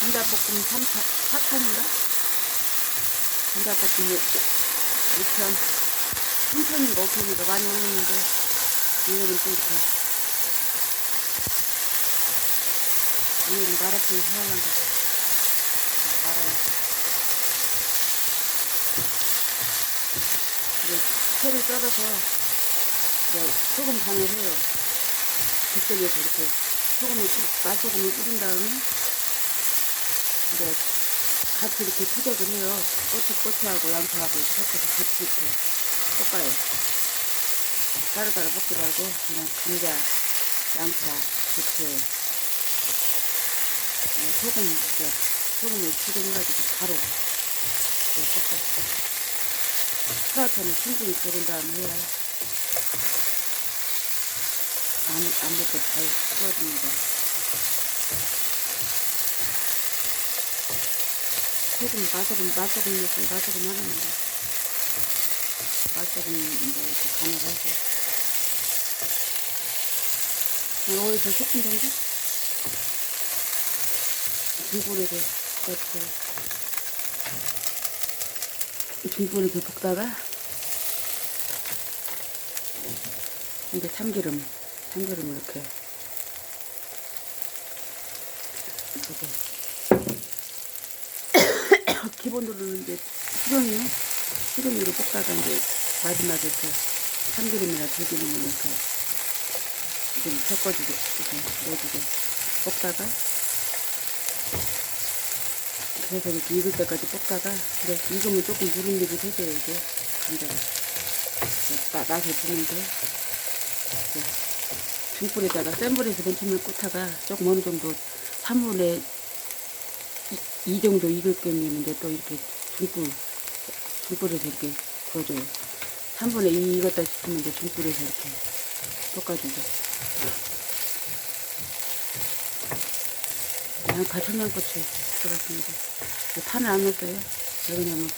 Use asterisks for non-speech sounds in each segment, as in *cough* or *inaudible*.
감자볶음 3차, 4탄인가? 감자볶음 5편, 3편인가 5편인가 많이 올렸는데, 오늘은 또 이렇게, 오늘은 마라톤 해야한다. 말아야지. 이제 채를 썰어서 이제 소금 간을 해요. 빗대기에서 이렇게 소금을, 뿌- 맛소금을 뿌린 다음에 이제 같이 이렇게 투적을 해요. 고추, 고추하고 양파하고 이렇게 섞어서 같이 이렇게 볶아요. 따로따로 볶지 말고 그냥 감자, 양파, 고추, 네, 소금, 이제 소금을 투정해가지고 바로 이렇게 볶아요. 프라이팬을 충분히 졸은 다음에 해야 안, 안 먹고 잘 구워집니다. 소금, 마소금, 마소금 넣고 마소금 하나만 넣고 마소금 이제 이렇게 간을 하고 한 5에서 10분 정도? 중불에 이렇게 넣고 중불에 이렇게 볶다가 이제 참기름, 참기름을 이렇게 이렇게 *coughs* 기본으로는 이제 수령이요. 수령이로 볶다가 이제 마지막에 이렇게 참기름이나 들기름을 이렇게 좀 섞어주고 이렇게 넣어주고 볶다가 그래서 이렇게 익을 때까지 볶다가 그래 익으면 조금 누른누릇 해줘요 이게 감자가 맛을 주는데 중불에다가 센 불에서 맨 처음에 꽂다가 조금 어느 정도 3분의 2, 이 정도 익을 경우에는 이제 또 이렇게 중불 중불에서 이렇게 구워줘요 3분의 2 익었다 싶으면 이제 중불에서 이렇게 볶아주고 양파 청양고추 들어갔습니다. 파는 안 넣었어요. 왜냐면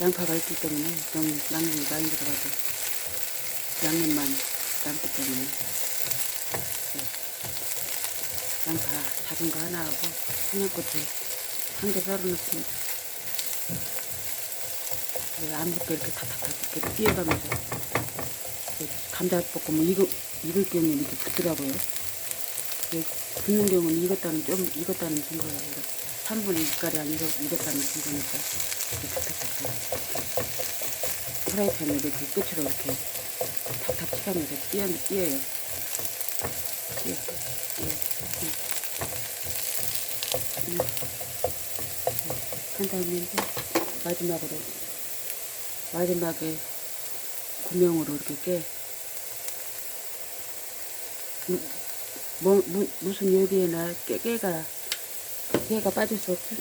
양파가 있기 때문에 너무 양념이 많이 들어가도 양념만 남기 때문에 네. 양파 작은 거 하나 하고 청양고추 한 개 썰어 넣습니다. 네, 안 붙게 이렇게 탁탁탁 이렇게 띄어가면서 네, 감자볶음은 익을, 익을 경우에 이렇게 붙더라고요. 네, 붙는 경우는 익었다는 좀 익었다는 증거예요. 이렇게 3분의 2가량 익었, 익었다는 증거니까 이렇게 탁탁탁탁 프라이팬을 이렇게 끝으로 이렇게 탁탁 치가면서 띄어, 띄어요. 띄어, 띄어. 한 다음에 마지막으로 마지막에 고명으로 이렇게 깨 무- 뭐, 무, 무슨 요리에나 깨, 깨가 깨가 빠질 수 없죠.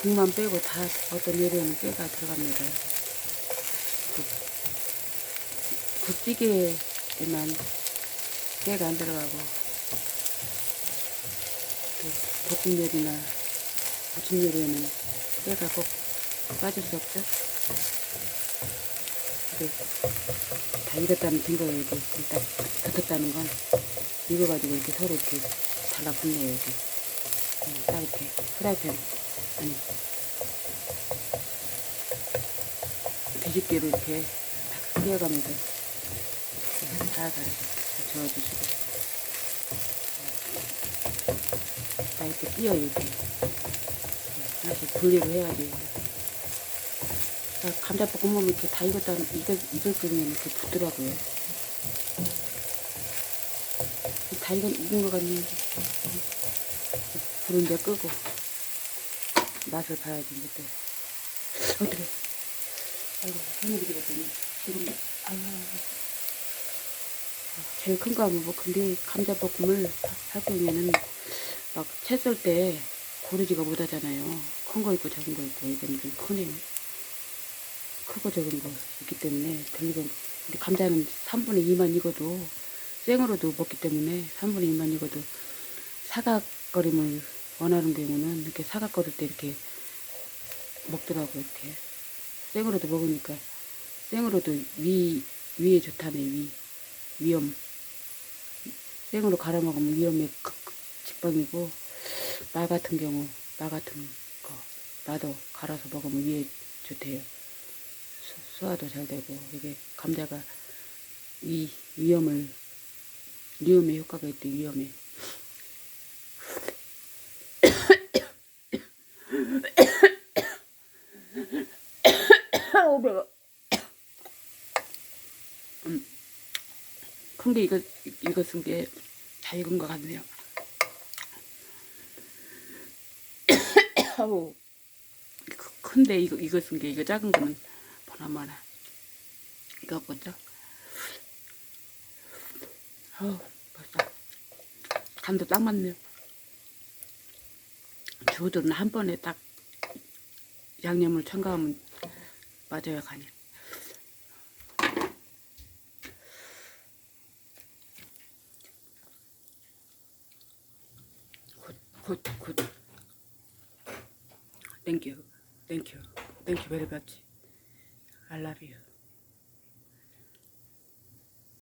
국만 빼고 다 어떤 요리에는 깨가 들어갑니다. 국, 국찌개에만 깨가 안 들어가고 또 볶음 요리나 무슨 요리에는 깨가 꼭 빠질 수 없죠. 다 익었다는 증거예요. 이게 일단 붙었다는 건 익어가지고 이렇게 서로 이렇게 달라붙네요. 여기 음, 딱 이렇게 프라이팬 아니 뒤집개로 이렇게 딱 띄어가면서 이렇게 살살 저어주시고 딱 이렇게 띄어요. 이렇게 하나씩 분리를 해야지. 아, 감자볶음면 이렇게 다 익었다, 익을, 익을 경우에는 이렇게 붙더라고요. 다 익은, 익은 것 같는데. 불은 이제 끄고, 맛을 이제 또. 어떡해. 아이고, 손으로 그랬더니, 지금, 아유. 제일 큰 거 하면 뭐, 근데 감자볶음을 할 경우에는 막 채 썰 때 고르지가 못하잖아요. 큰 거 있고 작은 거 있고, 이건 좀 크네요. 크고 적은 거 있기 때문에 들리건 근데 감자는 3분의 2만 익어도 생으로도 먹기 때문에 3분의 2만 익어도 사각거림을 원하는 경우는 이렇게 사각거릴 때 이렇게 먹더라고 이렇게 생으로도 먹으니까 생으로도 위 위에 좋다네 위 위염 생으로 갈아 먹으면 위험에 극- 뻥이고 마 같은 경우 마 같은 거 마도 갈아서 먹으면 위에 좋대요. 수- 소화도 잘 되고 이게 감자가 이 위염을 위염에 효과가 있대 위염에 어, 매워. 음. 근데 이거 이거 쓴게다 익은 것 같네요. 아우. 크- 큰데 이거 이거 쓴 게 이거 작은 거는 보나마나 이거 뭐죠? 아우 맛있다. 간도 딱 맞네요. 주부들은 한 번에 딱 양념을 첨가하면 맞아요 간이. 굿, 굿, 굿. Thank you. Thank you. Thank you very much. I love you.